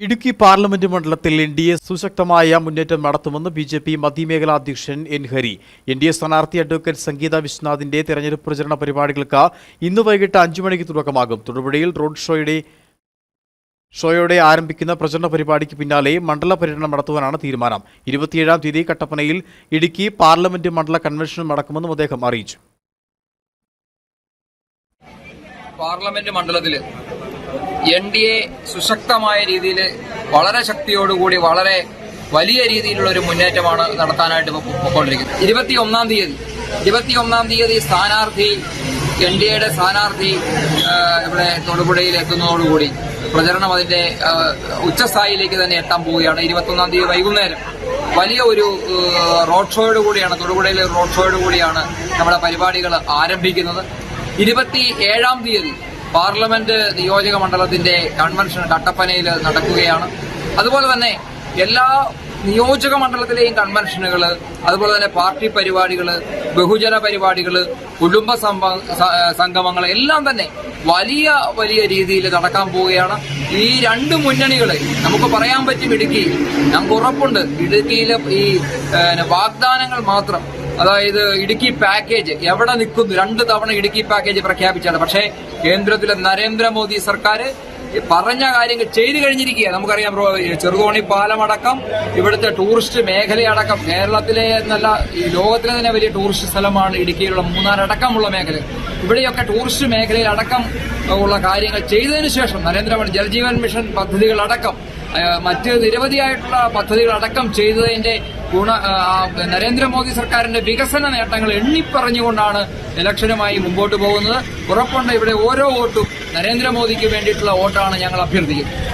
Idukki parliament മണ്ഡലത്തിൽ N D A സുശക്തമായ മുന്നേറ്റം നടത്തുമെന്ന് ബി ജെ പി മധ്യമേഖലാ അധ്യക്ഷൻ N Hari. N D A സ്ഥാനാർത്ഥി അഡ്വക്കേറ്റ് സംഗീത വിശ്വനാഥിന്റെ തെരഞ്ഞെടുപ്പ് പ്രചരണ പരിപാടികൾക്ക് ഇന്ന് വൈകിട്ട് അഞ്ചു മണിക്ക് തുടക്കമാകും. തൊടുപുഴയിൽ റോഡ് ഷോയുടെ ഷോയോടെ ആരംഭിക്കുന്ന പ്രചരണ പരിപാടിക്ക് പിന്നാലെ മണ്ഡല പര്യടനം നടത്തുവാനാണ് തീരുമാനം. ഇരുപത്തിയേഴാം തീയതി കട്ടപ്പനയിൽ ഇടുക്കി പാർലമെന്റ് മണ്ഡല കൺവെൻഷനും നടക്കുമെന്നും അദ്ദേഹം അറിയിച്ചു. പാർലമെന്റ് മണ്ഡലത്തിൽ എൻ ഡി എ സുശക്തമായ രീതിയിൽ വളരെ ശക്തിയോടുകൂടി വളരെ വലിയ രീതിയിലുള്ള ഒരു മുന്നേറ്റമാണ് നടത്താനായിട്ട് പൊക്കോണ്ടിരിക്കുന്നത്. ഇരുപത്തി ഒന്നാം തീയതി ഇരുപത്തി ഒന്നാം തീയതി സ്ഥാനാർത്ഥി എൻ ഡി എയുടെ സ്ഥാനാർത്ഥി ഇവിടെ തൊടുപുഴയിൽ എത്തുന്നതോടുകൂടി പ്രചരണം അതിന്റെ ഉച്ചസ്ഥായിലേക്ക് തന്നെ എത്താൻ പോവുകയാണ്. ഇരുപത്തി ഒന്നാം തീയതി വൈകുന്നേരം വലിയ ഒരു റോഡ് ഷോയോട് കൂടിയാണ് തൊടുപുഴയിലെ റോഡ് ഷോയോട് കൂടിയാണ് നമ്മുടെ പരിപാടികൾ ആരംഭിക്കുന്നത്. ഇരുപത്തി ഏഴാം തീയതി പാർലമെന്റ് നിയോജക മണ്ഡലത്തിന്റെ കൺവെൻഷൻ കട്ടപ്പനയിൽ നടക്കുകയാണ്. അതുപോലെ തന്നെ എല്ലാ നിയോജക മണ്ഡലത്തിലെയും കൺവെൻഷനുകൾ അതുപോലെ തന്നെ പാർട്ടി പരിപാടികൾ ബഹുജന പരിപാടികൾ കുടുംബ സംഗമങ്ങൾ എല്ലാം തന്നെ വലിയ വലിയ രീതിയിൽ നടക്കാൻ പോവുകയാണ്. ഈ രണ്ട് മുന്നണികൾ നമുക്ക് പറയാൻ പറ്റും ഇടുക്കിയിൽ നമുക്ക് ഉറപ്പുണ്ട്. ഇടുക്കിയിലെ ഈ വാഗ്ദാനങ്ങൾ മാത്രം അതായത് ഇടുക്കി പാക്കേജ് എവിടെ നിൽക്കുന്നു? രണ്ട് തവണ ഇടുക്കി പാക്കേജ് പ്രഖ്യാപിച്ചാണ് പക്ഷേ കേന്ദ്രത്തിലെ നരേന്ദ്രമോദി സർക്കാർ പറഞ്ഞ കാര്യങ്ങൾ ചെയ്തു കഴിഞ്ഞിരിക്കുക നമുക്കറിയാം ചെറുതോണി പാലമടക്കം ഇവിടുത്തെ ടൂറിസ്റ്റ് മേഖലയടക്കം കേരളത്തിലെ നല്ല ഈ ലോകത്തിലെ തന്നെ വലിയ ടൂറിസ്റ്റ് സ്ഥലമാണ് ഇടുക്കിയിലുള്ള മൂന്നാറടക്കമുള്ള മേഖല ഇവിടെയൊക്കെ ടൂറിസ്റ്റ് മേഖലയിൽ അടക്കം ഉള്ള കാര്യങ്ങൾ ചെയ്തതിനു ശേഷം നരേന്ദ്രമോദി ജൽജീവൻ മിഷൻ പദ്ധതികളടക്കം മറ്റ് നിരവധിയായിട്ടുള്ള പദ്ധതികൾ അടക്കം ചെയ്തതിന്റെ ഗുണ നരേന്ദ്രമോദി സർക്കാരിന്റെ വികസന നേട്ടങ്ങൾ എണ്ണിപ്പറഞ്ഞുകൊണ്ടാണ് ഇലക്ഷനുമായി മുമ്പോട്ട് പോകുന്നത്. ഉറപ്പുണ്ട് ഇവിടെ ഓരോ വോട്ടും നരേന്ദ്രമോദിക്ക് വേണ്ടിയിട്ടുള്ള വോട്ടാണ് ഞങ്ങൾ അഭ്യർത്ഥിക്കുന്നത്.